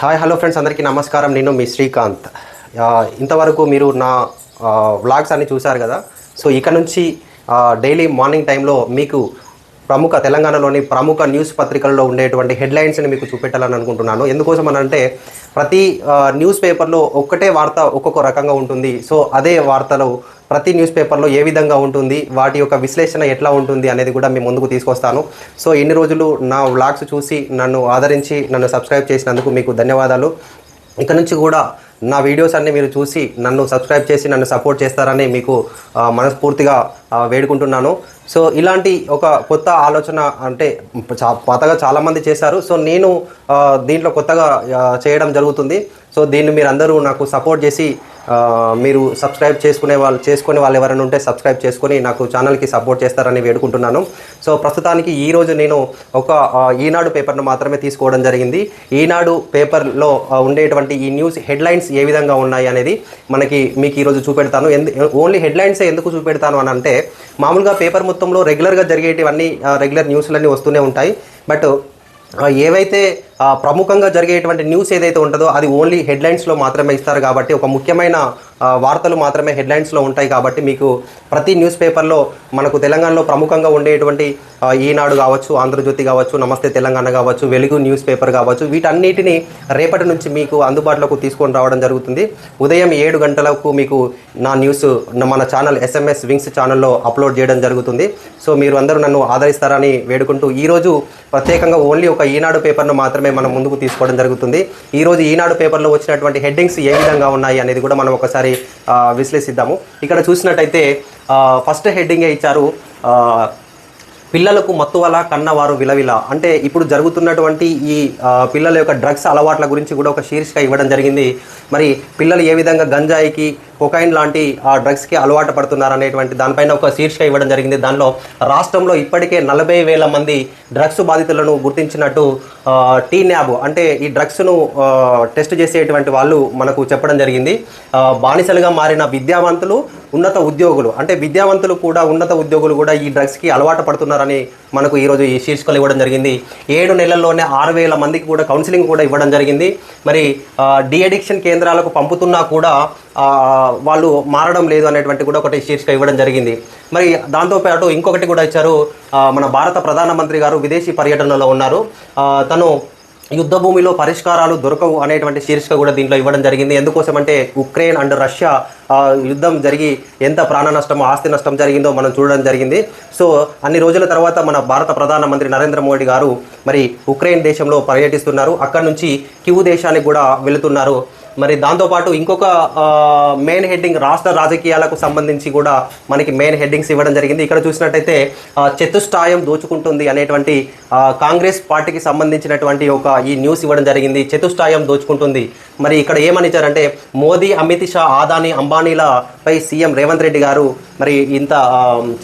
Hi hello friends అందరికీ నమస్కారం. నేను మీ శ్రీకాంత్. ఇంతవరకు మీరు నా వ్లాగ్స్ అన్ని చూశారు కదా? సో ఇక నుంచి డైలీ మార్నింగ్ టైంలో మీకు ప్రముఖ తెలంగాణలోని ప్రముఖ న్యూస్ పత్రికల్లో ఉండేటువంటి హెడ్లైన్స్ని మీకు చూపెట్టాలని అనుకుంటున్నాను. ఎందుకోసం అని అంటే ప్రతి న్యూస్ పేపర్లో ఒక్కటే వార్త ఒక్కొక్క రకంగా ఉంటుంది. సో అదే వార్తలో ప్రతి న్యూస్ పేపర్లో ఏ విధంగా ఉంటుంది వాటి యొక్క విశ్లేషణ ఎట్లా ఉంటుంది అనేది కూడా మీ ముందుకు తీసుకొస్తాను. సో ఎన్ని రోజులు నా వ్లాగ్స్ చూసి నన్ను ఆదరించి నన్ను సబ్స్క్రైబ్ చేసినందుకు మీకు ధన్యవాదాలు. ఇక నుంచి కూడా నా వీడియోస్ అన్ని మీరు చూసి నన్ను సబ్స్క్రైబ్ చేసి నన్ను సపోర్ట్ చేస్తారని మీకు మనస్ఫూర్తిగా వేడుకుంటున్నాను. సో ఇలాంటి ఒక కొత్త ఆలోచన అంటే చా పాతగా చాలామంది చేశారు. సో నేను దీంట్లో కొత్తగా చేయడం జరుగుతుంది. సో దీన్ని మీరు అందరూ నాకు సపోర్ట్ చేసి మీరు సబ్స్క్రైబ్ చేసుకునే వాళ్ళు చేసుకునే వాళ్ళు ఎవరైనా ఉంటే సబ్స్క్రైబ్ చేసుకొని నాకు ఛానల్కి సపోర్ట్ చేస్తారని వేడుకుంటున్నాను. సో ప్రస్తుతానికి ఈరోజు నేను ఒక ఈనాడు పేపర్ను మాత్రమే తీసుకోవడం జరిగింది. ఈనాడు పేపర్లో ఉండేటువంటి ఈ న్యూస్ హెడ్లైన్స్ ఏ విధంగా ఉన్నాయి అనేది మనకి మీకు ఈరోజు చూపెడతాను. ఎందు ఓన్లీ హెడ్లైన్సే ఎందుకు చూపెడతాను అని అంటే మామూలుగా పేపర్ మొత్తంలో రెగ్యులర్గా జరిగేటివన్నీ రెగ్యులర్ న్యూస్లన్నీ వస్తూనే ఉంటాయి. బట్ ఏవైతే ప్రముఖంగా జరిగేటువంటి న్యూస్ ఏదైతే ఉంటుందో అది ఓన్లీ హెడ్లైన్స్లో మాత్రమే ఇస్తారు కాబట్టి ఒక ముఖ్యమైన వార్తలు మాత్రమే హెడ్లైన్స్లో ఉంటాయి కాబట్టి మీకు ప్రతి న్యూస్ పేపర్లో మనకు తెలంగాణలో ప్రముఖంగా ఉండేటువంటి ఈనాడు కావచ్చు ఆంధ్రజ్యోతి కావచ్చు నమస్తే తెలంగాణ కావచ్చు వెలుగు న్యూస్ పేపర్ కావచ్చు వీటన్నిటిని రేపటి నుంచి మీకు అందుబాటులోకి తీసుకొని రావడం జరుగుతుంది. ఉదయం ఏడు గంటలకు మీకు నా న్యూస్ మన ఛానల్ ఎస్ఎంఎస్ వింగ్స్ ఛానల్లో అప్లోడ్ చేయడం జరుగుతుంది. సో మీరు అందరూ నన్ను ఆదరిస్తారని వేడుకుంటూ ఈరోజు ప్రత్యేకంగా ఓన్లీ ఒక ఈనాడు పేపర్ను మాత్రమే మనం ముందుకు తీసుకోవడం జరుగుతుంది. ఈరోజు ఈనాడు పేపర్లో వచ్చినటువంటి హెడ్డింగ్స్ ఏ విధంగా ఉన్నాయి అనేది కూడా మనం ఒకసారి విశ్లేషిద్దాము. ఇక్కడ చూసినట్టయితే ఫస్ట్ హెడ్డింగే ఇచ్చారు? పిల్లలకు మత్తువల కన్నవారు విలవిల. అంటే ఇప్పుడు జరుగుతున్నటువంటి ఈ పిల్లల యొక్క డ్రగ్స్ అలవాట్ల గురించి కూడా ఒక శీర్షిక ఇవ్వడం జరిగింది. మరి పిల్లలు ఏ విధంగా గంజాయికి కొకైన్ లాంటి ఆ డ్రగ్స్కి అలవాటు పడుతున్నారనేటువంటి దానిపైన ఒక శీర్షిక ఇవ్వడం జరిగింది. దానిలో రాష్ట్రంలో ఇప్పటికే నలభై వేల మంది డ్రగ్స్ బాధితులను గుర్తించినట్టు టీ న్యాబ్ అంటే ఈ డ్రగ్స్ను టెస్ట్ చేసేటువంటి వాళ్ళు మనకు చెప్పడం జరిగింది. బానిసలుగా మారిన విద్యావంతులు ఉన్నత ఉద్యోగులు అంటే విద్యావంతులు కూడా ఉన్నత ఉద్యోగులు కూడా ఈ డ్రగ్స్కి అలవాటు పడుతున్నారని మనకు ఈరోజు ఈ శీర్షికలు ఇవ్వడం జరిగింది. ఏడు నెలల్లోనే ఆరు వేల మందికి కూడా కౌన్సిలింగ్ కూడా ఇవ్వడం జరిగింది. మరి డిఅడిక్షన్ కేంద్రాలకు పంపుతున్నా కూడా వాళ్ళు మారడం లేదు అనేటువంటి కూడా ఒకటి శీర్షిక ఇవ్వడం జరిగింది. మరి దాంతోపాటు ఇంకొకటి కూడా ఇచ్చారు మన భారత ప్రధానమంత్రి గారు విదేశీ పర్యటనలో ఉన్నారు. తను యుద్ధ భూమిలో పరిష్కారాలు దొరకవు అనేటువంటి శీర్షిక కూడా దీంట్లో ఇవ్వడం జరిగింది. ఎందుకోసం అంటే ఉక్రెయిన్ అండ్ రష్యా యుద్ధం జరిగి ఎంత ప్రాణ నష్టం ఆస్తి నష్టం జరిగిందో మనం చూడడం జరిగింది. సో అన్ని రోజుల తర్వాత మన భారత ప్రధానమంత్రి నరేంద్ర మోడీ గారు మరి ఉక్రెయిన్ దేశంలో పర్యటిస్తున్నారు. అక్కడ నుంచి క్యూ దేశానికి కూడా వెళుతున్నారు. మరి దాంతోపాటు ఇంకొక మెయిన్ హెడ్డింగ్ రాష్ట్ర రాజకీయాలకు సంబంధించి కూడా మనకి మెయిన్ హెడ్డింగ్స్ ఇవ్వడం జరిగింది. ఇక్కడ చూసినట్టయితే చతుష్టాయం దోచుకుంటుంది అనేటువంటి కాంగ్రెస్ పార్టీకి సంబంధించినటువంటి ఒక ఈ న్యూస్ ఇవ్వడం జరిగింది. చతుష్టాయం దోచుకుంటుంది. మరి ఇక్కడ ఏమని ఇచ్చారంటే మోదీ అమిత్ షా ఆదాని అంబానీలపై సీఎం రేవంత్ రెడ్డి గారు మరి ఇంత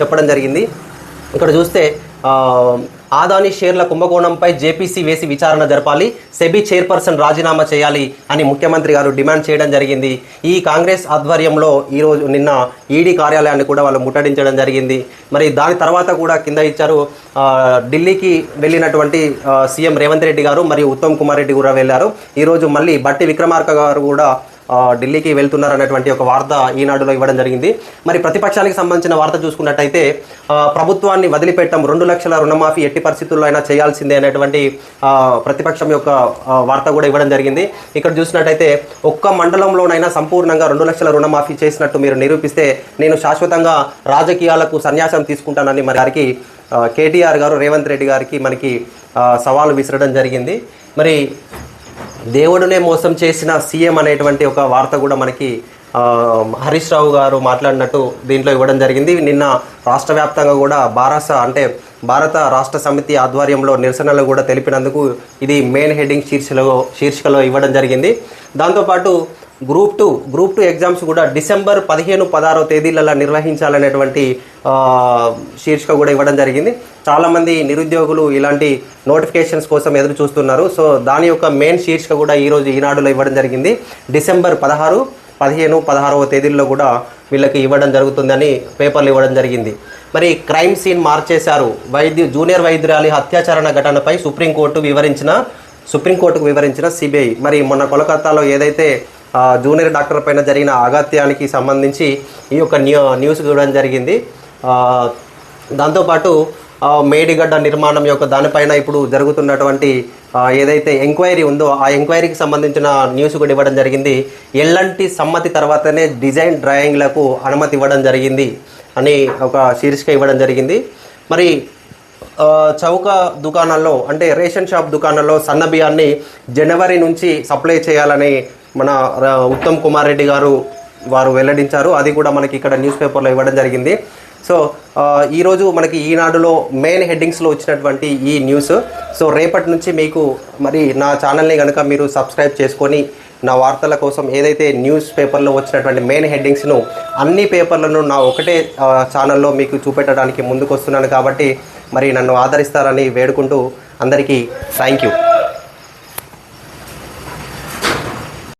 చెప్పడం జరిగింది. ఇక్కడ చూస్తే ఆదాని షేర్ల కుంభకోణంపై జేపీసీ వేసి విచారణ జరపాలి సెబీ చైర్పర్సన్ రాజీనామా చేయాలి అని ముఖ్యమంత్రి గారు డిమాండ్ చేయడం జరిగింది. ఈ కాంగ్రెస్ ఆధ్వర్యంలో ఈరోజు నిన్న ఈడీ కార్యాలయాన్ని కూడా వాళ్ళు ముట్టడించడం జరిగింది. మరి దాని తర్వాత కూడా కింద ఇచ్చారు ఢిల్లీకి వెళ్ళినటువంటి సీఎం రేవంత్ రెడ్డి గారు మరియు ఉత్తమ్ కుమార్ రెడ్డి కూడా వెళ్ళారు. ఈరోజు మళ్ళీ బట్టి విక్రమార్క గారు కూడా ఢిల్లీకి వెళ్తున్నారు అనేటువంటి ఒక వార్త ఈనాడులో ఇవ్వడం జరిగింది. మరి ప్రతిపక్షానికి సంబంధించిన వార్త చూసుకున్నట్టయితే ప్రభుత్వాన్ని వదిలిపెట్టం రెండు లక్షల రుణమాఫీ ఎట్టి పరిస్థితుల్లో అయినా చేయాల్సిందే అనేటువంటి ప్రతిపక్షం యొక్క వార్త కూడా ఇవ్వడం జరిగింది. ఇక్కడ చూసినట్టయితే ఒక్క మండలంలోనైనా సంపూర్ణంగా రెండు లక్షల రుణమాఫీ చేసినట్టు మీరు నిరూపిస్తే నేను శాశ్వతంగా రాజకీయాలకు సన్యాసం తీసుకుంటానని మరి గారికి కేటీఆర్ గారు రేవంత్ రెడ్డి గారికి మనకి సవాలు విసరడం జరిగింది. మరి దేవుడునే మోసం చేసిన సీఎం అనేటువంటి ఒక వార్త కూడా మనకి హరీష్ రావు గారు మాట్లాడినట్టు దీంట్లో ఇవ్వడం జరిగింది. నిన్న రాష్ట్ర వ్యాప్తంగా కూడా బారాస అంటే భారత రాష్ట్ర సమితి ఆధ్వర్యంలో నిరసనలు కూడా తెలిపినందుకు ఇది మెయిన్ హెడ్డింగ్ శీర్షికలో శీర్షికలో ఇవ్వడం జరిగింది. దాంతోపాటు group two group two exams కూడా డిసెంబర్ పదిహేను పదహారో తేదీలలో నిర్వహించాలనేటువంటి శీర్షిక కూడా ఇవ్వడం జరిగింది. చాలామంది నిరుద్యోగులు ఇలాంటి నోటిఫికేషన్స్ కోసం ఎదురు చూస్తున్నారు. సో దాని యొక్క మెయిన్ శీర్షిక కూడా ఈరోజు ఈనాడులో ఇవ్వడం జరిగింది. డిసెంబర్ పదహారు పదిహేను పదహారవ తేదీల్లో కూడా వీళ్ళకి ఇవ్వడం జరుగుతుందని పేపర్లు ఇవ్వడం జరిగింది. మరి క్రైమ్ సీన్ మార్చేశారు. వైద్యు జూనియర్ వైద్యురాలి హత్యాచరణ ఘటనపై సుప్రీంకోర్టు వివరించిన సుప్రీంకోర్టుకు వివరించిన సిబిఐ. మరి మొన్న కోలకత్తాలో ఏదైతే జూనియర్ డాక్టర్ పైన జరిగిన ఆఘాత్యానికి సంబంధించి ఈ యొక్క న్యూ న్యూస్ ఇవ్వడం జరిగింది. దాంతోపాటు మేడిగడ్డ నిర్మాణం యొక్క దానిపైన ఇప్పుడు జరుగుతున్నటువంటి ఏదైతే ఎంక్వైరీ ఉందో ఆ ఎంక్వైరీకి సంబంధించిన న్యూస్ కూడా ఇవ్వడం జరిగింది. ఎల్లంటి సమ్మతి తర్వాతనే డిజైన్ డ్రాయింగ్లకు అనుమతి ఇవ్వడం జరిగింది అని ఒక శీర్షిక ఇవ్వడం జరిగింది. మరి చౌక దుకాణాల్లో అంటే రేషన్ షాప్ దుకాణాల్లో సన్న బియ్యాన్ని జనవరి నుంచి సప్లై చేయాలని మన ఉత్తమ్ కుమార్ రెడ్డి గారు వారు వెల్లడించారు. అది కూడా మనకి ఇక్కడ న్యూస్ పేపర్లో ఇవ్వడం జరిగింది. సో ఈరోజు మనకి ఈనాడులో మెయిన్ హెడ్డింగ్స్లో వచ్చినటువంటి ఈ న్యూస్. సో రేపటి నుంచి మీకు మరి నా ఛానల్ని కనుక మీరు సబ్స్క్రైబ్ చేసుకొని నా వార్తల కోసం ఏదైతే న్యూస్ పేపర్లో వచ్చినటువంటి మెయిన్ హెడ్డింగ్స్ను అన్ని పేపర్లను నా ఒకటే ఛానల్లో మీకు చూపెట్టడానికి ముందుకు వస్తున్నాను కాబట్టి మరి నన్ను ఆదరిస్తారని వేడుకుంటూ అందరికీ థ్యాంక్ యూ